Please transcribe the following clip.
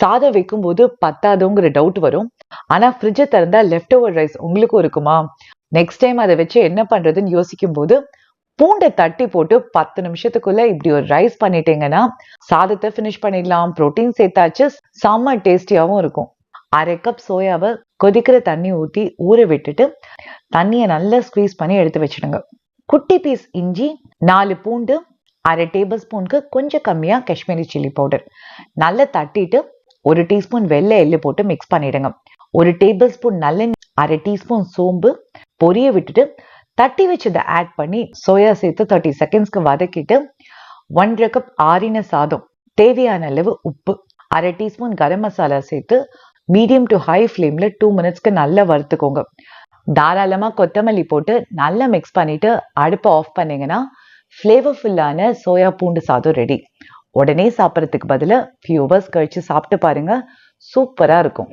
சாதம் வைக்கும்போது பத்தாதுங்கிற டவுட் வரும். ஆனா ஃப்ரிட்ஜை திறந்தா லெஃப்ட் ஓவர் ரைஸ் உங்களுக்கும் இருக்குமா? நெக்ஸ்ட் டைம் அதை வச்சு என்ன பண்றதுன்னு யோசிக்கும் போது பூண்டை தட்டி போட்டு பத்து நிமிஷத்துக்குள்ள இப்படி ஒரு ரைஸ் பண்ணிட்டீங்கன்னா சாதத்தை ஃபினிஷ் பண்ணிடலாம் புரோட்டீன் சேர்த்தாச்சு செம்ம டேஸ்டியாகவும் இருக்கும். அரை கப் சோயாவை கொதிக்கிற தண்ணி ஊற்றி ஊற விட்டுட்டு தண்ணியை நல்லா ஸ்குவீஸ் பண்ணி எடுத்து வச்சிடுங்க. குட்டி பீஸ் இஞ்சி நாலு பூண்டு அரை டேபிள் ஸ்பூனுக்கு கொஞ்சம் கம்மியாக காஷ்மீரி சில்லி பவுடர் நல்லா தட்டிட்டு ஒரு டீஸ்பூன் வெள்ளை எள்ளு போட்டு மிக்ஸ் பண்ணிடுங்க. ஒரு டேபிள் ஸ்பூன் நல்லெண்ணெய் அரை டீஸ்பூன் சோம்பு பொரிய விட்டுட்டு தட்டி வச்சதை ஆட் பண்ணி சோயா சேர்த்து தேர்ட்டி செகண்ட்ஸ்க்கு வதக்கிட்டு ஒன்றரை கப் ஆறின சாதம் தேவையான அளவு உப்பு அரை டீஸ்பூன் கரம் மசாலா சேர்த்து மீடியம் டு ஹை ஃப்ளேமில் டூ மினிட்ஸ்க்கு நல்லா வறுத்துக்கோங்க. தாராளமாக கொத்தமல்லி போட்டு நல்லா மிக்ஸ் பண்ணிட்டு அடுப்பை ஆஃப் பண்ணிங்கன்னா ஃப்ளேவர்ஃபுல்லான சோயா பூண்டு சாதம் ரெடி உடனே சாப்பிட்றதுக்கு பதிலாக ஃபியூ ஹவர்ஸ் கழிச்சு சாப்பிட்டு பாருங்க. சூப்பராக இருக்கும்.